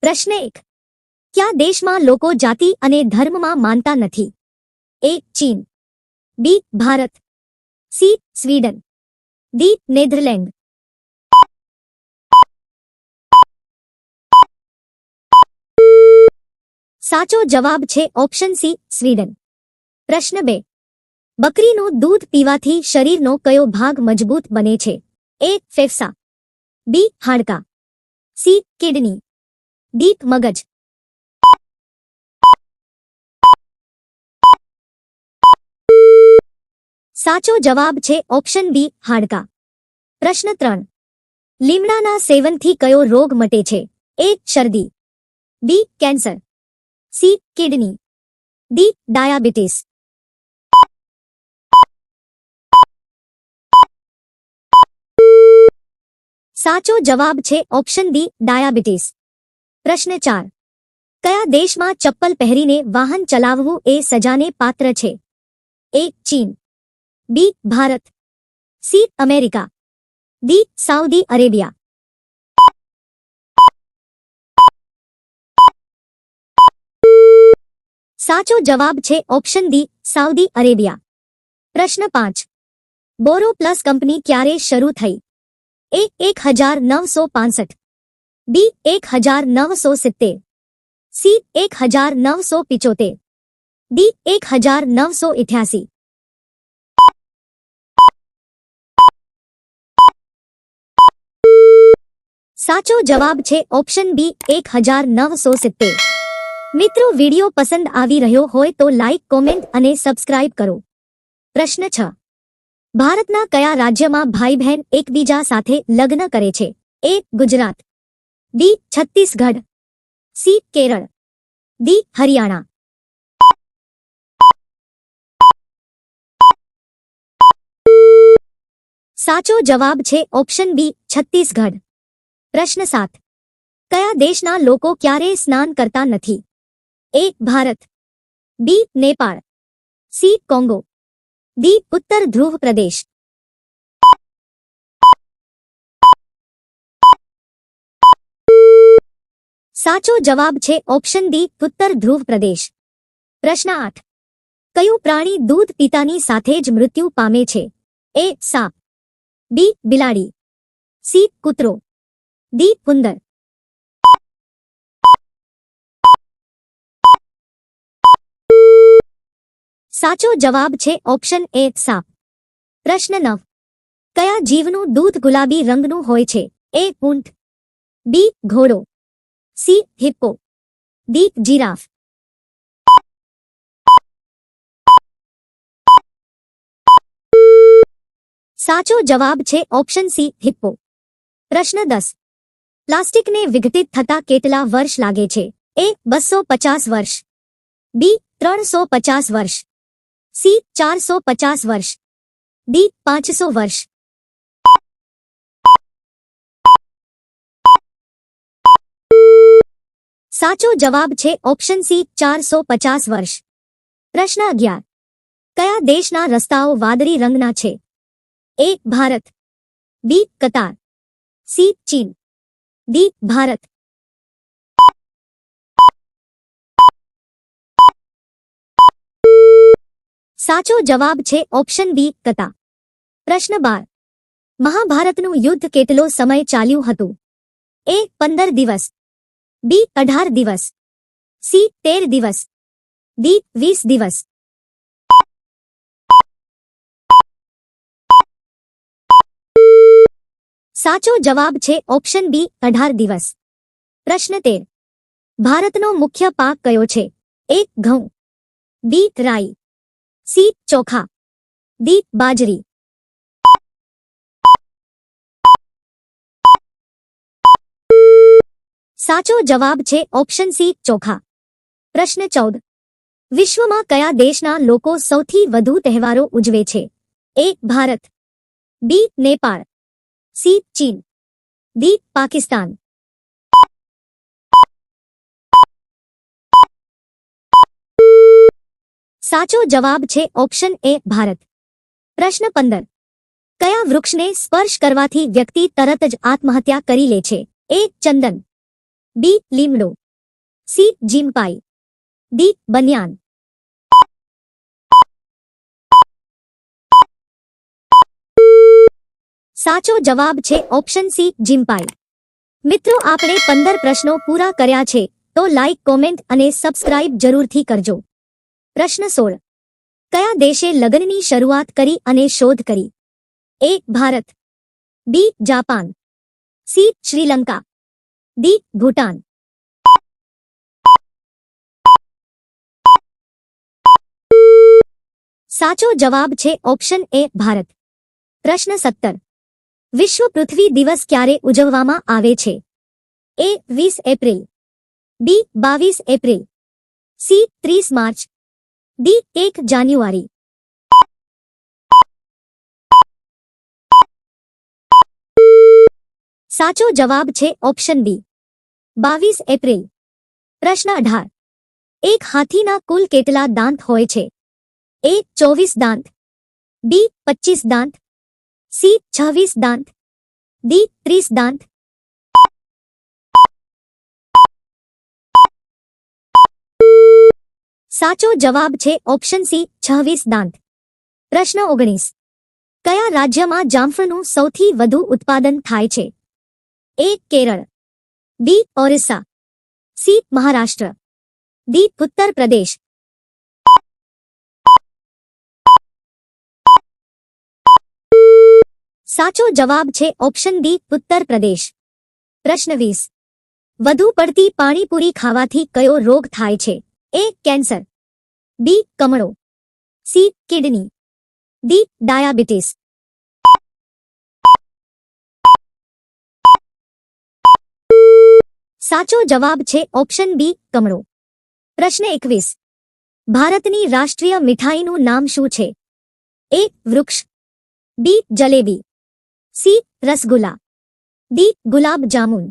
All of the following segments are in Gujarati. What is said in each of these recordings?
પ્રશ્ન એક. કયા દેશમાં લોકો જાતિ અને ધર્મમાં માનતા નથી? એ ચીન. B Bharat. C Sweden. D Netherland. સાચો જવાબ છે ઓપ્શન સી સ્વીડન. પ્રશ્ન બે. બકરીનું દૂધ પીવાથી શરીરનો કયો ભાગ મજબૂત બને છે? એ ફેફસા. બી હાડકા. C kidney. ડી મગજ. સાચો જવાબ છે ઓપ્શન બી, હાડકા. પ્રશ્ન ત્રણ. લીમડાના સેવનથી કયો રોગ મટે છે? એ, શરદી. B, cancer. C, kidney. D, diabetes. સાચો જવાબ છે ઓપ્શન ડી ડાયાબિટીસ. પ્રશ્ન ચાર કયા દેશમાં ચપ્પલ પહેરીને વાહન ચલાવવું એ સજાને પાત્ર છે એ ચીન B Bharat C America D Saudi Arabia સાચો જવાબ છે ઓપ્શન ડી સાઉદી અરેબિયા પ્રશ્ન પાંચ બોરો પ્લસ કંપની ક્યારે શરૂ થઈ એ એક હજાર નવસો પાસઠ બી એક હજાર નવસો સિત્તેર સી એક હજાર નવસો પિચોતેર ડી એક હજાર નવસો ઇઠ્યાસી સાચો જવાબ છે ઓપ્શન બી એક હજાર નવસો સિત્તેર. મિત્રો, વીડિયો પસંદ આવી રહ્યો હોય તો લાઇક કોમેન્ટ અને સબસ્ક્રાઇબ કરો. પ્રશ્ન છ. ભારતના કયા રાજ્યમાં ભાઈ બહેન એકબીજા સાથે લગ્ન કરે છે? A Gujarat B Chhattisgarh C Kerala D Haryana સાચો જવાબ છે ઓપ્શન બી છત્તીસગઢ પ્રશ્ન સાત કયા દેશના લોકો ક્યારેય સ્નાન કરતા નથી A Bharat B Nepal C Congo D ઉત્તર ધ્રુવ પ્રદેશ સાચો જવાબ છે ઓપ્શન ડી, ઉત્તર ધ્રુવ પ્રદેશ. પ્રશ્ન આઠ. કયું પ્રાણી દૂધ પિતાની સાથે જ મૃત્યુ પામે છે? એ, સાપ. બી, બિલાડી. સી, કૂતરો. ડી ઉંદર સાચો જવાબ છે ઓપ્શન એ, સાપ. પ્રશ્ન નવ. કયા જીવનું દૂધ ગુલાબી રંગનું હોય છે? એ, ઊંટ. બી, ઘોડો. સી હિપ્પો ડી જીરાફ સાચો જવાબ છે ઓપ્શન સી હિપ્પો પ્રશ્ન દસ પ્લાસ્ટિકને વિઘટિત થતા કેટલા વર્ષ લાગે છે એ બસો પચાસ વર્ષ બી ત્રણસો પચાસ વર્ષ સી ચારસો પચાસ વર્ષ ડી પાંચસો વર્ષ સાચો જવાબ છે ઓપ્શન સી, ચારસો પચાસ વર્ષ. પ્રશ્ન અગિયાર. કયા દેશના રસ્તાઓ વાદળી રંગના છે? A, Bharat. B, Qatar. C, ચીન. દી ભારત. સાચો જવાબ છે ઓપ્શન બી કતા પ્રશ્ન બાર. મહાભારતનું યુદ્ધ કેટલો સમય ચાલ્યું હતું? એ, પંદર દિવસ. બી અઢાર દિવસ. સી, તેર દિવસ. ડી, વીસ દિવસ. સાચો જવાબ છે ઓપ્શન બી, અઢાર દિવસ. પ્રશ્ન તેર. ભારતનો મુખ્ય પાક કયો છે? એ ઘઉં. બી, રાઈ. સી, ચોખા. ડી, બાજરી. સાચો જવાબ છે ઓપ્શન સી, ચોખા. પ્રશ્ન ચૌદ. વિશ્વમાં કયા દેશના લોકો સૌથી વધુ તહેવારો ઉજવે છે? A, Bharat. B, Nepal. C, ચીન. ડી, પાકિસ્તાન. સાચો જવાબ છે ઓપ્શન એ, ભારત. પ્રશ્ન પંદર. કયા વૃક્ષને સ્પર્શ કરવાથી વ્યક્તિ તરત જ આત્મહત્યા કરી લે છે? એ, ચંદન. બી લીમડો સી જીમપાઈ ડી બનિયાન સાચો જવાબ છે ઓપ્શન સી જીમપાઈ મિત્રો આપણે પંદર પ્રશ્નો પૂરા કર્યા છે તો લાઇક કોમેન્ટ અને સબસ્ક્રાઇબ જરૂરથી કરજો પ્રશ્ન સોળ કયા દેશે લગ્નની શરૂઆત કરી અને શોધ કરી A Bharat B Japan C Sri Lanka D Bhutan સાચો જવાબ છે ઓપ્શન એ ભારત પ્રશ્ન સત્તર વિશ્વ પૃથ્વી દિવસ ક્યારે ઉજવવામાં આવે છે એ વીસ એપ્રિલ બી બાવીસ એપ્રિલ સી ત્રીસ માર્ચ ડી એક જાન્યુઆરી સાચો જવાબ છે ઓપ્શન બી બાવીસ એપ્રિલ. પ્રશ્ન અઢાર. એક હાથીના કુલ કેટલા દાંત હોય છે? એ ચોવીસ દાંત. બી પચીસ દાંત. સી છવ્વીસ દાંત. ડી ત્રીસ દાંત. સાચો જવાબ છે ઓપ્શન સી છવ્વીસ દાંત. પ્રશ્ન ઓગણીસ. કયા રાજ્યમાં જામફળનું સૌથી વધુ ઉત્પાદન થાય છે? A Kerala B Orissa C Maharashtra D Uttar Pradesh સાચો જવાબ છે ઓપ્શન ડી ઉત્તર પ્રદેશ પ્રશ્ન વીસ વધુ પડતી પાણીપુરી ખાવાથી કયો રોગ થાય છે? A, cancer. B, કમળો. C, kidney. D, diabetes. સાચો જવાબ છે ઓપ્શન બી, કમળો. પ્રશ્ન એકવીસ. ભારતની રાષ્ટ્રીય મીઠાઈનું નામ શું છે? એ, વૃક્ષ. B, jalebi. C, rasgulla. D, gulab jamun.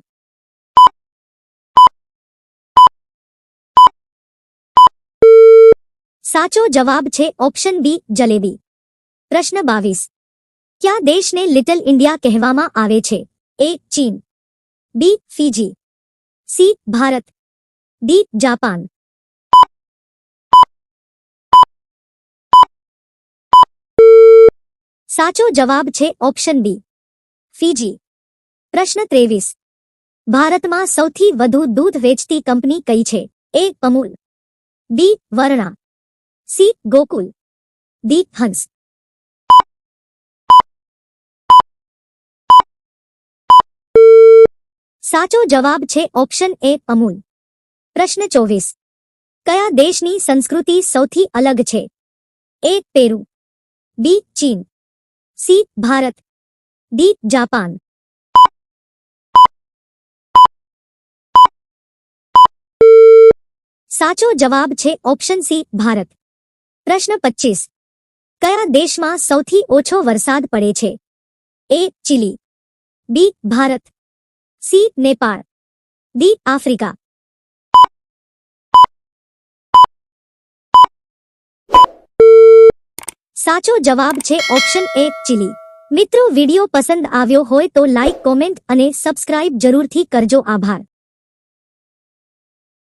સાચો જવાબ છે ઓપ્શન બી, જલેબી. પ્રશ્ન બાવીસ. કયા દેશને લિટલ ઇન્ડિયા કહેવામાં આવે છે? એ, ચીન. B, Fiji. C Bharat D Japan સાચો જવાબ છે ઓપ્શન બી ફીજી પ્રશ્ન ત્રેવીસ ભારતમાં સૌથી વધુ દૂધ વેચતી કંપની કઈ છે? A, Amul. B, Varna. C, Gokul. D, Hans. સાચો જવાબ છે ઓપ્શન એ અમૂલ. પ્રશ્ન ચોવીસ. કયા દેશની સંસ્કૃતિ સૌથી અલગ છે? A Peru. બી ચીન. સી ભારત. D Japan. સાચો જવાબ છે ઓપ્શન સી ભારત. પ્રશ્ન પચીસ. કયા દેશમાં સૌથી ઓછો વરસાદ પડે છે? A Chile. B Bharat. C Nepal D Africa સાચો જવાબ છે ઓપ્શન એ ચીલી મિત્રો, વિડિયો પસંદ આવ્યો હોય તો લાઈક કોમેન્ટ અને સબસ્ક્રાઇબ જરૂરથી કરજો. આભાર.